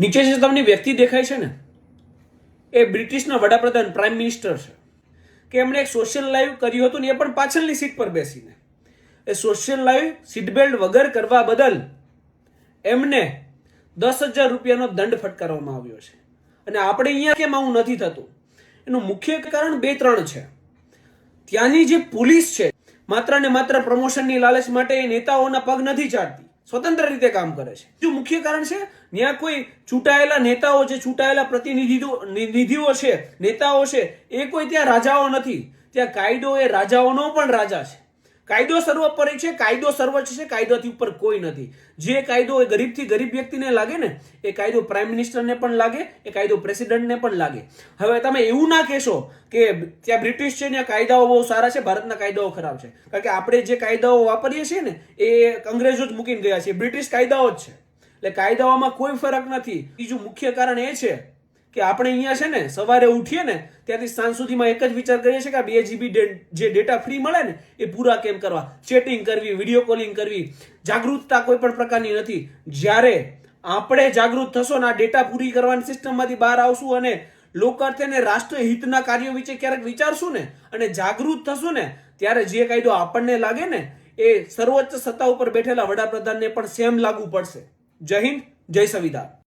નીચે જે તમને વ્યક્તિ દેખાય છે ને, એ બ્રિટિશના વડાપ્રધાન પ્રાઇમ મિનિસ્ટર છે. કે એમણે એક સોશિયલ લાઈવ કર્યું હતું ને, એ પણ પાછળની સીટ પર બેસીને. એ સોશિયલ લાઈવ સીટ બેલ્ટ વગર કરવા બદલ એમને દસ હજાર રૂપિયાનો દંડ ફટકારવામાં આવ્યો છે. અને આપણે અહીંયા કેમ આવું નથી થતું? એનું મુખ્ય કારણ બે ત્રણ છે. ત્યાંની જે પોલીસ છે, માત્ર ને માત્ર પ્રમોશનની લાલચ માટે એ નેતાઓના પગ નથી ચાટતી. સ્વતંત્ર રીતે કામ કરે છે. બીજું મુખ્ય કારણ છે, ત્યાં કોઈ ચૂંટાયેલા નેતાઓ જે ચૂંટાયેલા પ્રતિનિધિઓ, નિધિઓ છે, નેતાઓ છે, એ કોઈ ત્યાં રાજાઓ નથી. ત્યાં કાયદો એ રાજાઓનો પણ રાજા છે. કાયદો સર્વોપરી છે, કાયદો સર્વોચ્ચ છે, કાયદોથી ઉપર કોઈ નથી. જે કાયદો એ ગરીબથી ગરીબ વ્યક્તિને લાગે ને, એ કાયદો પ્રાઇમ મિનિસ્ટરને પણ લાગે, એ કાયદો પ્રેસિડેન્ટને પણ લાગે. હવે તમે એવું ના કહેશો કે ત્યાં બ્રિટિશ છે ત્યાં કાયદાઓ બહુ સારા છે, ભારતના કાયદાઓ ખરાબ છે. કારણ કે આપણે જે કાયદાઓ વાપરીએ છીએ ને, એ અંગ્રેજો જ મૂકીને ગયા છે. બ્રિટિશ કાયદાઓ જ છે. એટલે કાયદાઓમાં કોઈ ફરક નથી. બીજું મુખ્ય કારણ એ છે કે આપણે અહીંયા છે ને, સવારે ઉઠીએ ને ત્યાંથી સાંજ સુધીમાં એક જ વિચાર કરીએ છીએ કે આ બે જીબી જે ડેટા ફ્રી મળે ને, એ પૂરા કેમ કરવા? ચેટિંગ કરવી વીડિયો કોલિંગ કરવી, જાગૃતતા કોઈ પણ પ્રકારની નથી. જ્યારે આપણે જાગૃત થશો ને આ ડેટા પૂરી કરવાની સિસ્ટમમાંથી બહાર આવશું અને લોકાર્થે ને રાષ્ટ્રહિતના કાર્યો વિશે ક્યારેક વિચારશું ને, અને જાગૃત થશું ને, ત્યારે જે કાયદો આપણને લાગે ને, એ સર્વોચ્ચ સત્તા ઉપર બેઠેલા વડાપ્રધાનને પણ સેમ લાગુ પડશે. જય હિન્દ, જય સંવિધાન.